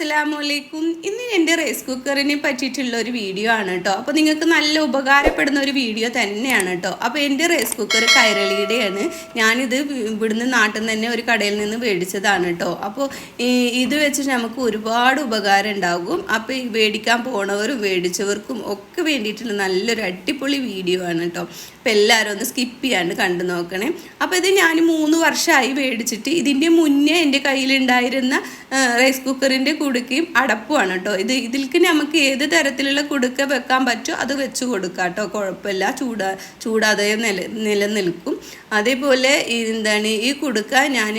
അസ്സലാമു അലൈക്കും ഇന്ന് എന്റെ റൈസ് കുക്കറിനെ പറ്റിയിട്ടുള്ള ഒരു വീഡിയോ ആണ് കേട്ടോ അപ്പോൾ നിങ്ങൾക്ക് നല്ല ഉപകാരപ്പെടുന്ന ഒരു വീഡിയോ തന്നെയാണ് കേട്ടോ അപ്പോൾ എന്റെ റൈസ് കുക്കർ കൈരളിയുടെയാണ്. ഞാനിത് ഇവിടുന്ന് നാട്ടിൽ നിന്ന് തന്നെ ഒരു കടയിൽ നിന്ന് മേടിച്ചതാണ് കേട്ടോ അപ്പോൾ ഇത് വെച്ച് നമുക്ക് ഒരുപാട് ഉപകാരം ഉണ്ടാകും. അപ്പോൾ ഈ മേടിക്കാൻ പോണവരും മേടിച്ചവർക്കും ഒക്കെ വേണ്ടിയിട്ടുള്ള നല്ലൊരു അടിപൊളി വീഡിയോ ആണ് കേട്ടോ അപ്പോൾ എല്ലാവരും ഒന്ന് സ്കിപ്പ് ചെയ്യാണ്ട് കണ്ടു നോക്കണേ. അപ്പോൾ ഇത് ഞാൻ മൂന്ന് വർഷമായി മേടിച്ചിട്ട് ഇതിന്റെ മുന്നേ എന്റെ കയ്യിലുണ്ടായിരുന്ന റൈസ് കുക്കറിന്റെ കുടുക്കയും അടപ്പുമാണ് കേട്ടോ. ഇത് ഇതിൽക്ക് നമുക്ക് ഏത് തരത്തിലുള്ള കുടുക്ക വെക്കാൻ പറ്റുമോ അത് വെച്ച് കൊടുക്കാം കേട്ടോ. കുഴപ്പമില്ല. ചൂടാ ചൂടാതെ നില നിലനിൽക്കും. അതേപോലെ എന്താണ് ഈ കുടുക്ക ഞാൻ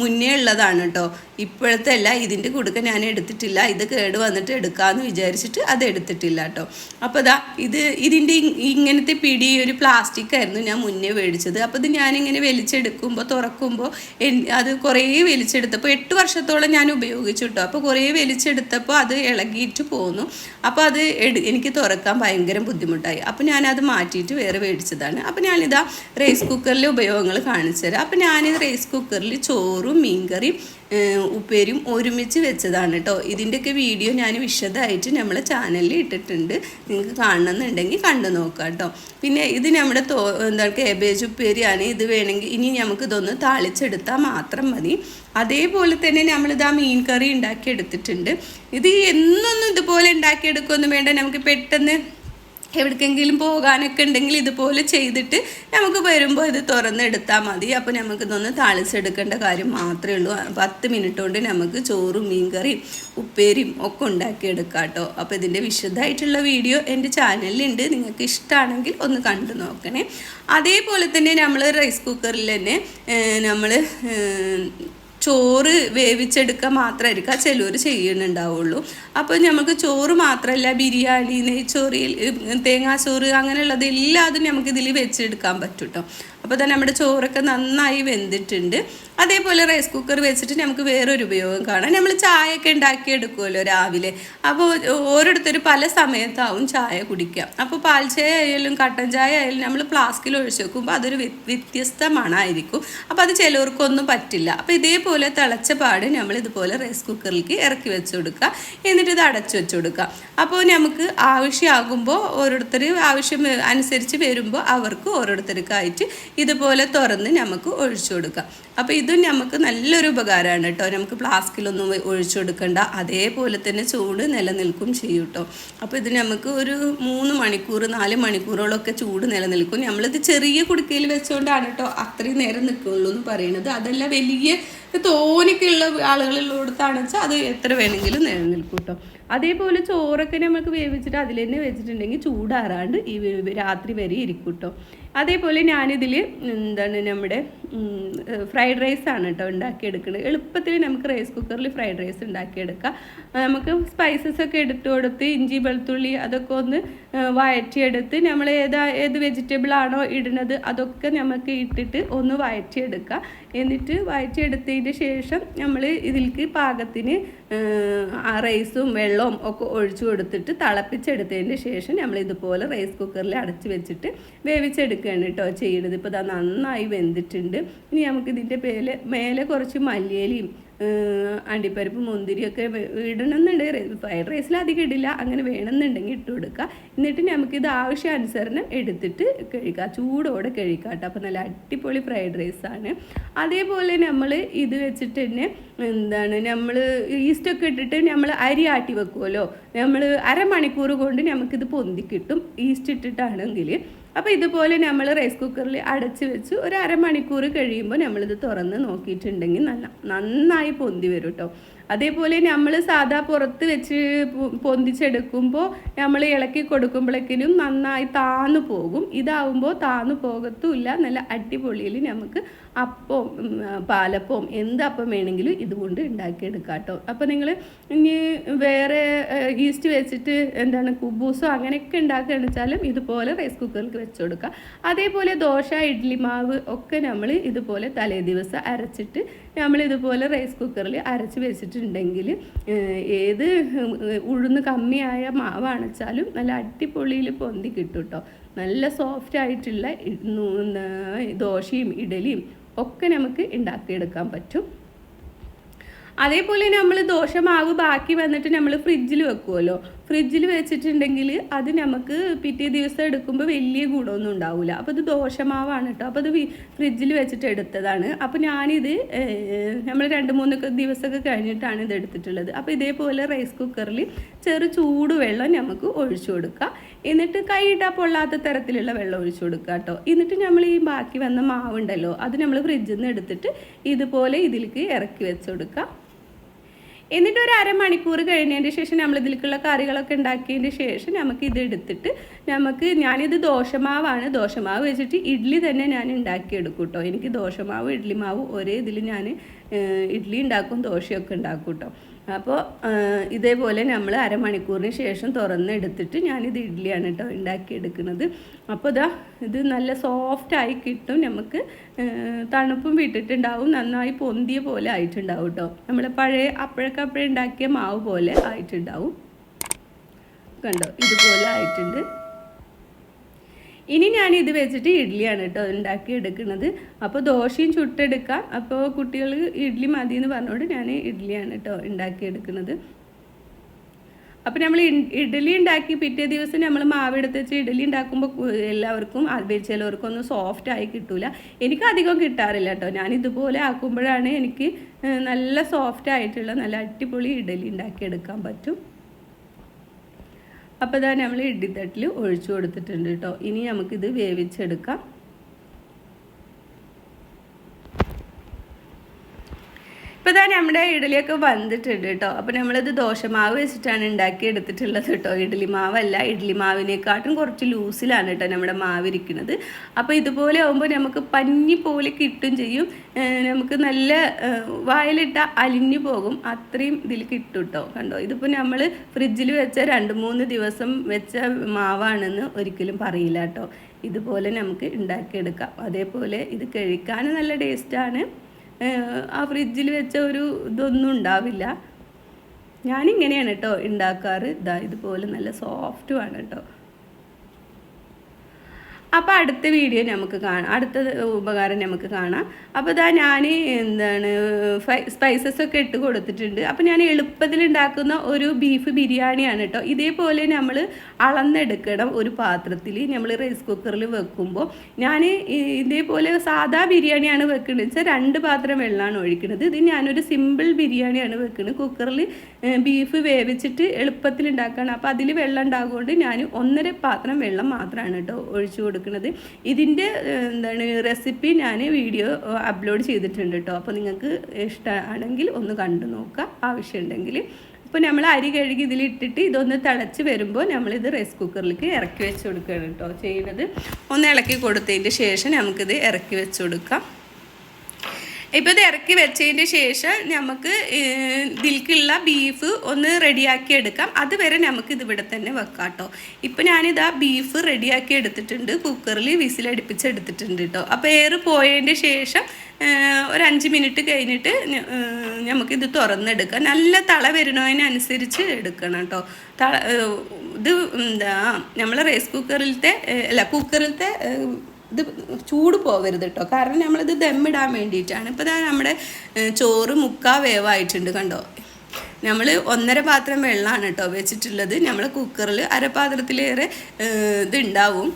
മുന്നേ ഉള്ളതാണ് കേട്ടോ. ഇപ്പോഴത്തെ അല്ല ഇതിന്റെ കുടുക്ക ഞാൻ എടുത്തിട്ടില്ല. ഇത് കേട് വന്നിട്ട് എടുക്കാമെന്ന് വിചാരിച്ചിട്ട് അത് എടുത്തിട്ടില്ല കേട്ടോ. അപ്പോൾ ദാ ഇത് ഇതിന്റെ ഇങ്ങനത്തെ പിടി ഒരു പ്ലാസ്റ്റിക് ആയിരുന്നു ഞാൻ മുന്നേ മേടിച്ചത്. അപ്പോൾ ഇത് ഞാനിങ്ങനെ വലിച്ചെടുക്കുമ്പോൾ തുറക്കുമ്പോൾ അത് കുറേ വലിച്ചെടുത്തപ്പോൾ എട്ട് വർഷത്തോളം ഞാൻ ഉപയോഗിച്ചു അപ്പോൾ കുറേ വലിച്ചെടുത്തപ്പോൾ അത് ഇളകിയിട്ട് പോന്നു. അപ്പോൾ അത് എടു എനിക്ക് തുറക്കാൻ ഭയങ്കര ബുദ്ധിമുട്ടായി. അപ്പോൾ ഞാനത് മാറ്റിയിട്ട് വേറെ മേടിച്ചതാണ്. അപ്പോൾ ഞാനിതാ റൈസ് കുക്കറിലെ ഉപയോഗങ്ങൾ കാണിച്ചു തരാം. അപ്പോൾ ഞാനിത് റൈസ് കുക്കറിൽ ചോറും മീൻകറിയും ഉപ്പേരിയും ഒരുമിച്ച് വെച്ചതാണ് കേട്ടോ. ഇതിന്റെയൊക്കെ വീഡിയോ ഞാൻ വിശദമായിട്ട് നമ്മളെ ചാനലിൽ ഇട്ടിട്ടുണ്ട്. നിങ്ങൾക്ക് കാണണമെന്നുണ്ടെങ്കിൽ കണ്ടു നോക്കുക കേട്ടോ. പിന്നെ ഇത് നമ്മുടെ തോ എന്താ കേബേജ് ഉപ്പേരിയാണ്. ഇത് വേണമെങ്കിൽ ഇനി നമുക്ക് ഇതൊന്ന് താളിച്ചെടുത്താൽ മാത്രം മതി. അതേപോലെ തന്നെ നമ്മളിത് ആ മീൻ കറി ഉണ്ടാക്കിയെടുത്തിട്ടുണ്ട്. ഇത് എന്നൊന്നും ഇതുപോലെ ഉണ്ടാക്കിയെടുക്കുകയൊന്നും വേണ്ട. നമുക്ക് പെട്ടെന്ന് എവിടേക്കെങ്കിലും പോകാനൊക്കെ ഉണ്ടെങ്കിൽ ഇതുപോലെ ചെയ്തിട്ട് നമുക്ക് വരുമ്പോൾ ഇത് തുറന്നെടുത്താൽ മതി. അപ്പോൾ നമുക്ക് ഇതൊന്ന് താളിച്ചെടുക്കേണ്ട കാര്യം മാത്രമേ ഉള്ളൂ. പത്ത് മിനിറ്റ് കൊണ്ട് നമുക്ക് ചോറും മീൻകറിയും ഉപ്പേരിയും ഒക്കെ ഉണ്ടാക്കിയെടുക്കാം കേട്ടോ. അപ്പോൾ ഇതിന്റെ വിശദമായിട്ടുള്ള വീഡിയോ എന്റെ ചാനലിലുണ്ട്. നിങ്ങൾക്ക് ഇഷ്ടമാണെങ്കിൽ ഒന്ന് കണ്ടു നോക്കണേ. അതേപോലെ തന്നെ നമ്മൾ റൈസ് കുക്കറിൽ തന്നെ നമ്മൾ ചോറ് വേവിച്ചെടുക്കുക മാത്രമായിരിക്കും ചിലർ ചെയ്യുന്നുണ്ടാവുള്ളൂ. അപ്പോൾ നമുക്ക് ചോറ് മാത്രമല്ല ബിരിയാണി നെയ്ച്ചോറിൽ തേങ്ങാച്ചോറ് അങ്ങനെയുള്ളത് എല്ലാതും നമുക്കിതിൽ വെച്ചെടുക്കാൻ പറ്റും കേട്ടോ അപ്പോൾ തന്നെ നമ്മുടെ ചോറൊക്കെ നന്നായി വെന്തിട്ടുണ്ട്. അതേപോലെ റൈസ് കുക്കർ വെച്ചിട്ട് നമുക്ക് വേറൊരു ഉപയോഗം കാണാം. നമ്മൾ ചായയൊക്കെ ഉണ്ടാക്കി എടുക്കുമല്ലോ രാവിലെ അപ്പോൾ ഓരോരുത്തർ പല സമയത്താവും ചായ കുടിക്കുക. അപ്പോൾ പാൽ ആയാലും കട്ടൻ ചായ ആയാലും നമ്മൾ ഫ്ലാസ്കിൽ ഒഴിച്ച് വെക്കുമ്പോൾ അതൊരു വ്യ- വ്യത്യസ്ത മണമായിരിക്കും അപ്പോൾ അത് ചിലവർക്കൊന്നും പറ്റില്ല. അപ്പോൾ ഇതേപോലെ തിളച്ച പാട് നമ്മൾ ഇതുപോലെ റൈസ് കുക്കറിലേക്ക് ഇറക്കി വെച്ച് കൊടുക്കുക. എന്നിട്ട് ഇത് അടച്ചു വെച്ച് കൊടുക്കുക. അപ്പോൾ നമുക്ക് ആവശ്യമാകുമ്പോൾ ഓരോരുത്തർ ആവശ്യം അനുസരിച്ച് വരുമ്പോൾ അവർക്ക് ഓരോരുത്തർക്കായിട്ട് ഇതുപോലെ തുറന്ന് നമുക്ക് ഒഴിച്ചു കൊടുക്കാം. അപ്പോൾ ഇത് നമുക്ക് നല്ലൊരു ഉപകാരമാണ് കേട്ടോ. നമുക്ക് ഫ്ലാസ്കിലൊന്നും ഒഴിച്ചു കൊടുക്കണ്ട. അതേപോലെ തന്നെ ചൂട് നിലനിൽക്കും ചെയ്യും കേട്ടോ. അപ്പോൾ ഇത് നമുക്ക് ഒരു മൂന്ന് മണിക്കൂർ നാല് മണിക്കൂറോളമൊക്കെ ചൂട് നിലനിൽക്കും. നമ്മളിത് ചെറിയ കുടുക്കയിൽ വെച്ചുകൊണ്ടാണ് കേട്ടോ അത്രയും നേരം നിൽക്കുള്ളൂ എന്ന് പറയുന്നത്. അതല്ല വലിയ തോനിക്കുള്ള ആളുകളുള്ളിടത്താണെന്ന് വെച്ചാൽ അത് എത്ര വേണമെങ്കിലും നിലനിൽക്കും കേട്ടോ. അതേപോലെ ചോറൊക്കെ നമുക്ക് വേവിച്ചിട്ട് അതിൽ തന്നെ വെച്ചിട്ടുണ്ടെങ്കിൽ ചൂടാറാണ്ട് ഈ രാത്രി വരെ ഇരിക്കും കേട്ടോ. അതേപോലെ ഞാനിതിൽ എന്താണ് നമ്മുടെ ഫ്രൈഡ് റൈസ് ആണ് കേട്ടോ ഉണ്ടാക്കിയെടുക്കുന്നത് എളുപ്പത്തിൽ നമുക്ക് റൈസ് കുക്കറിൽ ഫ്രൈഡ് റൈസ് ഉണ്ടാക്കിയെടുക്കാം. നമുക്ക് സ്പൈസസ് ഒക്കെ എടുത്ത് കൊടുത്ത് ഇഞ്ചി വെളുത്തുള്ളി അതൊക്കെ ഒന്ന് വഴറ്റിയെടുത്ത് നമ്മൾ ഏതാ ഏത് വെജിറ്റബിൾ ആണോ ഇടുന്നത് അതൊക്കെ നമുക്ക് ഇട്ടിട്ട് ഒന്ന് വഴറ്റിയെടുക്കുക എന്നിട്ട് വഴറ്റിയെടുത്തതിന് ശേഷം നമ്മൾ ഇതിലേക്ക് പാകത്തിന് റൈസും വെള്ളവും ഒക്കെ ഒഴിച്ചു കൊടുത്തിട്ട് തിളപ്പിച്ചെടുത്തതിന് ശേഷം നമ്മൾ ഇതുപോലെ റൈസ് കുക്കറിൽ അടച്ചു വെച്ചിട്ട് വേവിച്ചെടുക്കുകയാണ് കേട്ടോ ചെയ്യുന്നത് ഇപ്പോൾ ഇതാ നന്നായി വെന്തിട്ടുണ്ട്. ഇനി നമുക്ക് ഇതിന്റെ മേലെ മേലെ കുറച്ച് മല്ലിയിലയും അണ്ടിപ്പരിപ്പ് മുന്തിരിയൊക്കെ ഇടണമെന്നുണ്ട്. ഫ്രൈഡ് റൈസിൽ അധികം ഇടില്ല. അങ്ങനെ വേണമെന്നുണ്ടെങ്കിൽ ഇട്ട് കൊടുക്കുക എന്നിട്ട് നമുക്കിത് ആവശ്യാനുസരണം എടുത്തിട്ട് കഴിക്കുക ചൂടോടെ കഴിക്കുക കേട്ടോ. അപ്പോൾ നല്ല അടിപൊളി ഫ്രൈഡ് റൈസാണ്. അതേപോലെ നമ്മൾ ഇത് വെച്ചിട്ട് തന്നെ എന്താണ് നമ്മൾ ഈസ്റ്റൊക്കെ ഇട്ടിട്ട് നമ്മൾ അരി ആട്ടി വെക്കുമല്ലോ നമ്മൾ അരമണിക്കൂർ കൊണ്ട് നമുക്കിത് പൊന്തി കിട്ടും. ഈസ്റ്റ് ഇട്ടിട്ടാണെങ്കിൽ അപ്പോൾ ഇതുപോലെ നമ്മൾ റൈസ് കുക്കറിൽ അടച്ച് വെച്ച് ഒരു അരമണിക്കൂർ കഴിയുമ്പോൾ നമ്മളിത് തുറന്ന് നോക്കിയിട്ടുണ്ടെങ്കിൽ നല്ല നന്നായി പൊന്തി വരും കേട്ടോ അതേപോലെ നമ്മൾ സാധാ പുറത്ത് വെച്ച് പൊന്തിച്ചെടുക്കുമ്പോൾ നമ്മൾ ഇളക്കി കൊടുക്കുമ്പോഴേക്കിനും നന്നായി താന്നു പോകും. ഇതാവുമ്പോൾ താന്നു പോകത്തുമില്ല. നല്ല അടിപൊളിയിൽ നമുക്ക് അപ്പം പാലപ്പം പാലപ്പവും എന്ത് അപ്പം വേണമെങ്കിലും ഇതുകൊണ്ട് ഉണ്ടാക്കിയെടുക്കാം കേട്ടോ അപ്പോൾ നിങ്ങൾ ഇനി വേറെ ഈസ്റ്റ് വെച്ചിട്ട് എന്താണ് കുബൂസോ അങ്ങനെയൊക്കെ ഉണ്ടാക്കുകയെന്ന് വെച്ചാലും ഇതുപോലെ റൈസ് കുക്കറിൽ വെച്ച് കൊടുക്കുക അതേപോലെ ദോശ ഇഡ്ലി മാവ് ഒക്കെ നമ്മൾ ഇതുപോലെ തലേ ദിവസം അരച്ചിട്ട് നമ്മൾ ഇതുപോലെ റൈസ് കുക്കറിൽ അരച്ച് വെച്ചിട്ടുണ്ടെങ്കിൽ ഏത് ഉഴുന്ന് കമ്മിയായ മാവാണെച്ചാലും നല്ല അടിപൊളിയിൽ പൊന്തി കിട്ടും കേട്ടോ നല്ല സോഫ്റ്റ് ആയിട്ടുള്ള ദോശയും ഇഡലിയും ഒക്കെ നമുക്ക് ഉണ്ടാക്കിയെടുക്കാൻ പറ്റും. അതേപോലെ നമ്മൾ ദോശ മാവ് ബാക്കി വന്നിട്ട് നമ്മൾ ഫ്രിഡ്ജിൽ വെക്കുമല്ലോ ഫ്രിഡ്ജിൽ വെച്ചിട്ടുണ്ടെങ്കിൽ അത് നമുക്ക് പിറ്റേ ദിവസം എടുക്കുമ്പോൾ വലിയ ഗുണമൊന്നും ഉണ്ടാവില്ല. അപ്പോൾ ഇത് ദോഷമാവാണ് കേട്ടോ. അപ്പോൾ അത് ഫ്രിഡ്ജിൽ വെച്ചിട്ട് എടുത്തതാണ്. അപ്പോൾ ഞാനിത് നമ്മൾ രണ്ട് മൂന്ന് ദിവസമൊക്കെ കഴിഞ്ഞിട്ടാണ് ഇത് എടുത്തിട്ടുള്ളത്. അപ്പോൾ ഇതേപോലെ റൈസ് കുക്കറിൽ ചെറു ചൂട് വെള്ളം നമുക്ക് ഒഴിച്ചു കൊടുക്കുക. എന്നിട്ട് കൈയിട്ടാൽ പൊള്ളാത്ത തരത്തിലുള്ള വെള്ളം ഒഴിച്ചു കൊടുക്കുക കേട്ടോ. എന്നിട്ട് നമ്മൾ ഈ ബാക്കി വന്ന മാവുണ്ടല്ലോ അത് നമ്മൾ ഫ്രിഡ്ജിൽ നിന്ന് എടുത്തിട്ട് ഇതുപോലെ ഇതിലേക്ക് ഇറക്കി വെച്ച് കൊടുക്കുക. എന്നിട്ട് ഒരു അരമണിക്കൂർ കഴിഞ്ഞതിന് ശേഷം നമ്മൾ ഇതിലേക്കുള്ള കറികളൊക്കെ ഉണ്ടാക്കിയതിന് ശേഷം നമുക്ക് ഇത് എടുത്തിട്ട് നമുക്ക് ഞാനിത് ദോശമാവാണ്. ദോശമാവ് വെച്ചിട്ട് ഇഡ്ഡലി തന്നെ ഞാൻ ഉണ്ടാക്കിയെടുക്കും കേട്ടോ. എനിക്ക് ദോശമാവ് ഇഡ്ഡലി മാവ് ഒരേ ഇതിൽ ഞാൻ ഇഡ്ഡലി ഉണ്ടാക്കും ദോശയൊക്കെ ഉണ്ടാക്കും കേട്ടോ. അപ്പോൾ ഇതേപോലെ നമ്മൾ അരമണിക്കൂറിന് ശേഷം തുറന്നെടുത്തിട്ട് ഞാനിത് ഇഡ്ഡലിയാണ് കേട്ടോ ഉണ്ടാക്കിയെടുക്കുന്നത് അപ്പോൾ ഇതാ ഇത് നല്ല സോഫ്റ്റായി കിട്ടും നമുക്ക് തണുപ്പും വിട്ടിട്ടുണ്ടാവും നന്നായി പൊന്തിയ പോലെ ആയിട്ടുണ്ടാവും കേട്ടോ നമ്മൾ പഴയ അപ്പോഴൊക്കെ ഉണ്ടാക്കിയ മാവ് പോലെ ആയിട്ടുണ്ടാവും. കണ്ടോ? ഇതുപോലെ ആയിട്ടുണ്ട്. ഇനി ഞാൻ ഇത് വെച്ചിട്ട് ഇഡ്ഡലിയാണ് കേട്ടോ ഉണ്ടാക്കി എടുക്കുന്നത്. അപ്പോൾ ദോശയും ചുട്ടെടുക്കാം. അപ്പോൾ കുട്ടികൾ ഇഡ്ഡലി മതി എന്ന് പറഞ്ഞുകൊണ്ട് ഞാൻ ഇഡ്ഡലിയാണ് കേട്ടോ ഉണ്ടാക്കി എടുക്കുന്നത്. അപ്പോൾ നമ്മൾ ഇഡ്ഡലി ഉണ്ടാക്കി പിറ്റേ ദിവസം നമ്മൾ മാവെടുത്ത് വെച്ച് ഇഡ്ഡലി ഉണ്ടാക്കുമ്പോൾ എല്ലാവർക്കും അത് ചിലവർക്കും ഒന്നും സോഫ്റ്റ് ആയി കിട്ടൂല. എനിക്ക് അധികം കിട്ടാറില്ല കേട്ടോ. ഞാൻ ഇതുപോലെ ആക്കുമ്പോഴാണ് എനിക്ക് നല്ല സോഫ്റ്റ് ആയിട്ടുള്ള നല്ല അടിപൊളി ഇഡ്ഡലി ഉണ്ടാക്കിയെടുക്കാൻ പറ്റും. അപ്പോൾ ഇതാ നമ്മൾ ഇഡ്ഡിത്തട്ടിൽ ഒഴിച്ചു കൊടുത്തിട്ടുണ്ട് കേട്ടോ ഇനി നമുക്കിത് വേവിച്ചെടുക്കാം. ഇപ്പോൾ ഇതാ നമ്മുടെ ഇഡലിയൊക്കെ വന്നിട്ടുണ്ട് കേട്ടോ അപ്പോൾ നമ്മളിത് ദോശമാവ് വെച്ചിട്ടാണ് ഉണ്ടാക്കി എടുത്തിട്ടുള്ളത് കേട്ടോ ഇഡലി മാവല്ല ഇഡലി മാവിനെക്കാട്ടും കുറച്ച് ലൂസിലാണ് കേട്ടോ നമ്മുടെ മാവ് ഇരിക്കുന്നത്. അപ്പോൾ ഇതുപോലെ ആകുമ്പോൾ നമുക്ക് പഞ്ഞി പോലെ കിട്ടും ചെയ്യും. നമുക്ക് നല്ല വായിലിട്ട അലിഞ്ഞു പോകും. അത്രയും ഇതിൽ കിട്ടും കേട്ടോ കണ്ടോ? ഇതിപ്പോൾ നമ്മൾ ഫ്രിഡ്ജിൽ വെച്ച രണ്ട് മൂന്ന് ദിവസം വെച്ച മാവാണെന്ന് ഒരിക്കലും പറയില്ല കേട്ടോ ഇതുപോലെ നമുക്ക് ഉണ്ടാക്കിയെടുക്കാം. അതേപോലെ ഇത് കഴിക്കാൻ നല്ല ടേസ്റ്റാണ് ആ ഫ്രിഡ്ജിൽ വെച്ച ഒരു ഇതൊന്നും ഉണ്ടാവില്ല. ഞാനിങ്ങനെയാണ് കേട്ടോ ഉണ്ടാക്കാറ്. ഇതാ ഇതുപോലെ നല്ല സോഫ്റ്റുമാണ് കേട്ടോ അപ്പോൾ അടുത്ത വീഡിയോ നമുക്ക് കാണാം. അടുത്ത ഉപകാരം നമുക്ക് കാണാം. അപ്പോൾ ഇതാ ഞാൻ എന്താണ് സ്പൈസസ് ഒക്കെ ഇട്ട് കൊടുത്തിട്ടുണ്ട്. അപ്പോൾ ഞാൻ എളുപ്പത്തിൽ ഉണ്ടാക്കുന്ന ഒരു ബീഫ് ബിരിയാണിയാണ് കേട്ടോ ഇതേപോലെ നമ്മൾ അളന്നെടുക്കണം ഒരു പാത്രത്തിൽ നമ്മൾ റൈസ് കുക്കറിൽ വെക്കുമ്പോൾ ഞാൻ ഇതേപോലെ സാധാ ബിരിയാണിയാണ് വെക്കുന്നത് വെച്ചാൽ രണ്ട് പാത്രം വെള്ളമാണ് ഒഴിക്കുന്നത് ഇത് ഞാനൊരു സിമ്പിൾ ബിരിയാണിയാണ് വെക്കുന്നത് കുക്കറിൽ ബീഫ് വേവിച്ചിട്ട് എളുപ്പത്തിൽ ഉണ്ടാക്കുകയാണ് അപ്പോൾ അതിൽ വെള്ളം ഉണ്ടാകുകൊണ്ട് ഞാൻ ഒന്നര പാത്രം വെള്ളം മാത്രമാണ് കേട്ടോ ഒഴിച്ചു കൊടുക്കുന്നത് കൊടുക്കുന്നത്. ഇതിന്റെ എന്താണ് റെസിപ്പി ഞാൻ വീഡിയോ അപ്ലോഡ് ചെയ്തിട്ടുണ്ട് കേട്ടോ അപ്പോൾ നിങ്ങൾക്ക് ഇഷ്ടമാണെങ്കിൽ ഒന്ന് കണ്ടു നോക്കുക ആവശ്യമുണ്ടെങ്കിൽ. ഇപ്പോൾ നമ്മൾ അരി കഴുകി ഇതിലിട്ടിട്ട് ഇതൊന്ന് തിളച്ച് വരുമ്പോൾ നമ്മളിത് റൈസ് കുക്കറിലേക്ക് ഇറക്കി വെച്ച് കൊടുക്കുകയാണ് കേട്ടോ ചെയ്യുന്നത്. ഒന്ന് ഇളക്കി കൊടുത്തതിന്റെ ശേഷം നമുക്കിത് ഇറക്കി വെച്ച് കൊടുക്കാം. ഇപ്പോൾ ഇത് ഇറക്കി വെച്ചതിന് ശേഷം നമുക്ക് ഇതിൽക്കുള്ള ബീഫ് ഒന്ന് റെഡിയാക്കി എടുക്കാം. അതുവരെ നമുക്ക് ഇതിവിടെ തന്നെ വെക്കാം കേട്ടോ ഇപ്പോൾ ഞാനിതാ ബീഫ് റെഡിയാക്കി എടുത്തിട്ടുണ്ട്. കുക്കറിൽ വിസിലടുപ്പിച്ച് എടുത്തിട്ടുണ്ട് കേട്ടോ അപ്പോൾ എയർ പോയതിന്റെ ശേഷം ഒരു അഞ്ച് മിനിറ്റ് കഴിഞ്ഞിട്ട് നമുക്കിത് തുറന്നെടുക്കാം. നല്ല തള വരുന്നതിനനുസരിച്ച് എടുക്കണം കേട്ടോ തള ഇത് എന്താ നമ്മളെ റൈസ് കുക്കറിലത്തെ അല്ല കുക്കറിലത്തെ ഇത് ചൂട് പോകരുത് കേട്ടോ കാരണം നമ്മളിത് ദമ്മിടാൻ വേണ്ടിയിട്ടാണ്. ഇപ്പോൾ ഇതാ നമ്മുടെ ചോറ് മുക്കാ വേവായിട്ടുണ്ട് കണ്ടോ? നമ്മൾ ഒന്നര പാത്രം വെള്ളമാണ് കേട്ടോ വെച്ചിട്ടുള്ളത്. നമ്മൾ കുക്കറിൽ അരപാത്രത്തിലേറെ ഇതുണ്ടാവും.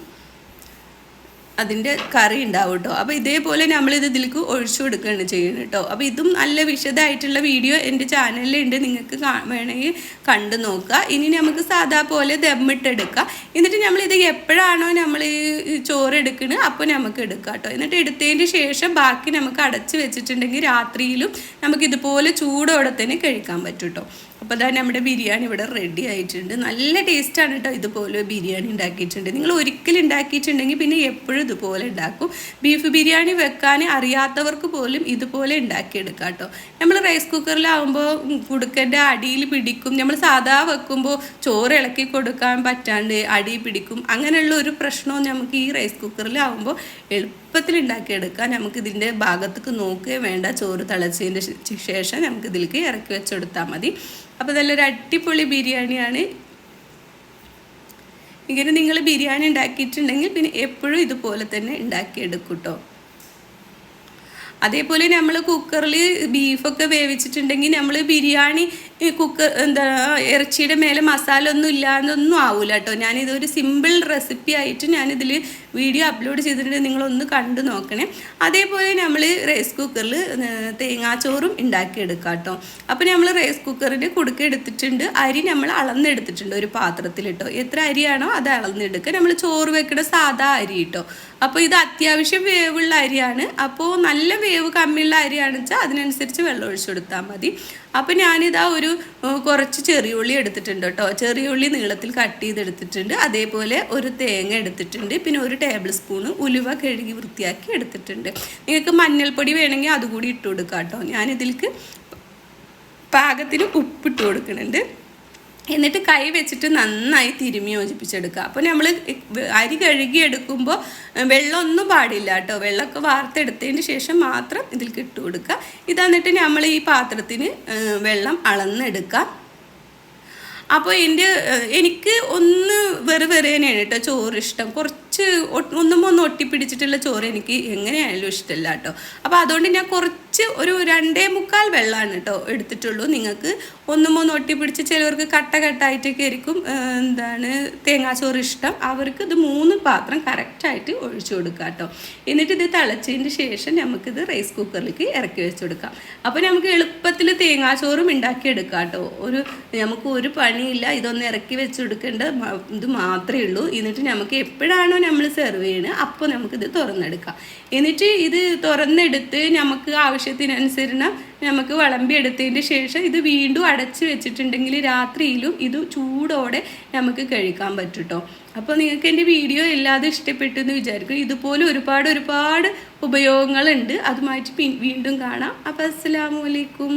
അതിന്റെ കറി ഉണ്ടാവും കേട്ടോ അപ്പോൾ ഇതേപോലെ നമ്മളിത് ഇതിലേക്ക് ഒഴിച്ചു കൊടുക്കുകയാണ് ചെയ്യുന്നത് കേട്ടോ അപ്പോൾ ഇതും നല്ല വിശദമായിട്ടുള്ള വീഡിയോ എന്റെ ചാനലിലുണ്ട്. നിങ്ങൾക്ക് വേണമെങ്കിൽ കണ്ടു നോക്കുക. ഇനി നമുക്ക് സാധാ പോലെ ദമ്മിട്ടെടുക്കുക എന്നിട്ട് നമ്മളിത് എപ്പോഴാണോ നമ്മൾ ഈ ചോറ് എടുക്കുന്നത് അപ്പോൾ നമുക്ക് എടുക്കുക കേട്ടോ എന്നിട്ട് എടുത്തതിന് ശേഷം ബാക്കി നമുക്ക് അടച്ച് വെച്ചിട്ടുണ്ടെങ്കിൽ രാത്രിയിലും നമുക്കിതുപോലെ ചൂടോടെ തന്നെ കഴിക്കാൻ പറ്റും കേട്ടോ അപ്പോൾ അതാ നമ്മുടെ ബിരിയാണി ഇവിടെ റെഡി ആയിട്ടുണ്ട്. നല്ല ടേസ്റ്റാണ് കേട്ടോ ഇതുപോലെ ബിരിയാണി ഉണ്ടാക്കിയിട്ടുണ്ട്. നിങ്ങൾ ഒരിക്കലും ഉണ്ടാക്കിയിട്ടുണ്ടെങ്കിൽ പിന്നെ എപ്പോഴും ഇതുപോലെ ഉണ്ടാക്കും. ബീഫ് ബിരിയാണി വെക്കാൻ അറിയാത്തവർക്ക് പോലും ഇതുപോലെ ഉണ്ടാക്കിയെടുക്കാം കേട്ടോ നമ്മൾ റൈസ് കുക്കറിലാവുമ്പോൾ കുടുക്കന്റെ അടിയിൽ പിടിക്കും. നമ്മൾ സാധാ വെക്കുമ്പോൾ ചോറ് ഇളക്കി കൊടുക്കാൻ പറ്റാണ്ട് അടി പിടിക്കും. അങ്ങനെയുള്ള ഒരു പ്രശ്നവും നമുക്ക് ഈ റൈസ് കുക്കറിലാവുമ്പോൾ എളുപ്പത്തിൽ ഉണ്ടാക്കിയെടുക്കാം നമുക്ക് ഇതിന്റെ ഭാഗത്തേക്ക് നോക്കുകയും വേണ്ട. ചോറ് തിളച്ചതിന്റെ ശേഷം നമുക്ക് ഇതിലേക്ക് ഇറക്കി വെച്ചെടുത്താൽ മതി. അപ്പോൾ നല്ലൊരു അടിപൊളി ബിരിയാണിയാണ്. ഇങ്ങനെ നിങ്ങൾ ബിരിയാണി ഉണ്ടാക്കിയിട്ടുണ്ടെങ്കിൽ പിന്നെ എപ്പോഴും ഇതുപോലെ തന്നെ ഉണ്ടാക്കിയെടുക്കും കേട്ടോ അതേപോലെ നമ്മൾ കുക്കറിൽ ബീഫൊക്കെ വേവിച്ചിട്ടുണ്ടെങ്കിൽ നമ്മൾ ബിരിയാണി ഈ കുക്കർ എന്താ ഇറച്ചിയുടെ മേലെ മസാല ഒന്നും ഇല്ലാതൊന്നും ആവൂല കേട്ടോ. ഞാനിതൊരു സിമ്പിൾ റെസിപ്പി ആയിട്ട് ഞാനിതിൽ വീഡിയോ അപ്ലോഡ് ചെയ്തിട്ടുണ്ട്. നിങ്ങളൊന്ന് കണ്ടു നോക്കണേ. അതേപോലെ നമ്മൾ റൈസ് കുക്കറിൽ തേങ്ങാച്ചോറും ഉണ്ടാക്കിയെടുക്കാം കേട്ടോ. അപ്പോൾ നമ്മൾ റൈസ് കുക്കറിന്റെ കുടുക്ക എടുത്തിട്ടുണ്ട്. അരി നമ്മൾ അളന്നെടുത്തിട്ടുണ്ട് ഒരു പാത്രത്തിൽ പാത്രത്തിലിട്ടോ എത്ര അരിയാണോ അത് അളന്നെടുക്കുക നമ്മൾ ചോറ് വെക്കുന്ന സാധാ അരി കേട്ടോ. അപ്പോൾ ഇത് അത്യാവശ്യം വേവുള്ള അരിയാണ്. അപ്പോൾ നല്ല വേവ് കമ്മിയുള്ള അരിയാണെന്ന് വെച്ചാൽ അതിനനുസരിച്ച് വെള്ളം ഒഴിച്ചു കൊടുത്താൽ മതി. അപ്പോൾ ഞാനിതാ ഒരു കുറച്ച് ചെറിയ ഉള്ളി എടുത്തിട്ടുണ്ട് കേട്ടോ. ചെറിയ ഉള്ളി നീളത്തിൽ കട്ട് ചെയ്തെടുത്തിട്ടുണ്ട്. അതേപോലെ ഒരു തേങ്ങ എടുത്തിട്ടുണ്ട്. പിന്നെ ഒരു ടേബിൾ സ്പൂൺ ഉലുവ കഴുകി വൃത്തിയാക്കി എടുത്തിട്ടുണ്ട്. നിങ്ങൾക്ക് മഞ്ഞൾപ്പൊടി വേണമെങ്കിൽ അതുകൂടി ഇട്ട് കൊടുക്കാം കേട്ടോ. ഞാനിതിലേക്ക് പാകത്തിന് ഉപ്പിട്ട് കൊടുക്കുന്നുണ്ട്. എന്നിട്ട് കൈ വെച്ചിട്ട് നന്നായി തിരുമി യോജിപ്പിച്ചെടുക്കുക. അപ്പോൾ നമ്മൾ അരി കഴുകി എടുക്കുമ്പോൾ വെള്ളമൊന്നും പാടില്ല കേട്ടോ. വെള്ളമൊക്കെ വാർത്തെടുത്തതിന് ശേഷം മാത്രം ഇതിൽ ഇട്ട് കൊടുക്കുക. ഇതന്നിട്ട് നമ്മൾ ഈ പാത്രത്തിന് വെള്ളം അളന്നെടുക്കുക. അപ്പോൾ എന്റെ എനിക്ക് ഒന്ന് വെറു വെറുതന്നെയാണ് കേട്ടോ ചോറ് ഇഷ്ടം കുറച്ച് ഒ- ഒന്നും ഒന്ന് ഒട്ടിപ്പിടിച്ചിട്ടുള്ള ചോറ് എനിക്ക് എങ്ങനെയായാലും ഇഷ്ടമല്ല കേട്ടോ. അപ്പോൾ അതുകൊണ്ട് ഞാൻ കുറച്ച് ഒരു രണ്ടേ മുക്കാൽ വെള്ളമാണ് കേട്ടോ എടുത്തിട്ടുള്ളൂ. നിങ്ങൾക്ക് ഒന്നും ഒന്ന് ഒട്ടിപ്പിടിച്ച് ചിലവർക്ക് കട്ട കട്ടായിട്ടൊക്കെ ആയിരിക്കും. എന്താണ് തേങ്ങാച്ചോറ് ഇഷ്ടം. അവർക്ക് ഇത് മൂന്ന് പാത്രം കറക്റ്റായിട്ട് ഒഴിച്ചു കൊടുക്കുക കേട്ടോ. എന്നിട്ട് ഇത് തിളച്ചതിന് ശേഷം നമുക്കിത് റൈസ് കുക്കറിലേക്ക് ഇറക്കി വെച്ച് കൊടുക്കാം. അപ്പോൾ നമുക്ക് എളുപ്പത്തിൽ തേങ്ങാച്ചോറും ഉണ്ടാക്കിയെടുക്കാം കേട്ടോ. ഒരു നമുക്ക് ഒരു പണിയില്ല. ഇതൊന്ന് ഇറക്കി വെച്ച് കൊടുക്കേണ്ട ഇത് മാത്രമേ ഉള്ളൂ. എന്നിട്ട് നമുക്ക് എപ്പോഴാണോ നമ്മൾ സെർവ് ചെയ്യണം അപ്പോൾ നമുക്കിത് തുറന്നെടുക്കാം. എന്നിട്ട് ഇത് തുറന്നെടുത്ത് നമുക്ക് ആവശ്യത്തിനനുസരണം നമുക്ക് വിളമ്പി എടുത്തതിന് ശേഷം ഇത് വീണ്ടും അടച്ച് വെച്ചിട്ടുണ്ടെങ്കിൽ രാത്രിയിലും ഇത് ചൂടോടെ നമുക്ക് കഴിക്കാൻ പറ്റും കേട്ടോ അപ്പോൾ നിങ്ങൾക്ക് എന്റെ വീഡിയോ എല്ലാതും ഇഷ്ടപ്പെട്ടു എന്ന് വിചാരിക്കും ഇതുപോലെ ഒരുപാട് ഒരുപാട് ഉപയോഗങ്ങളുണ്ട്. അതുമായിട്ട് വീണ്ടും കാണാം. അപ്പോൾ അസ്സലാമു അലൈക്കും.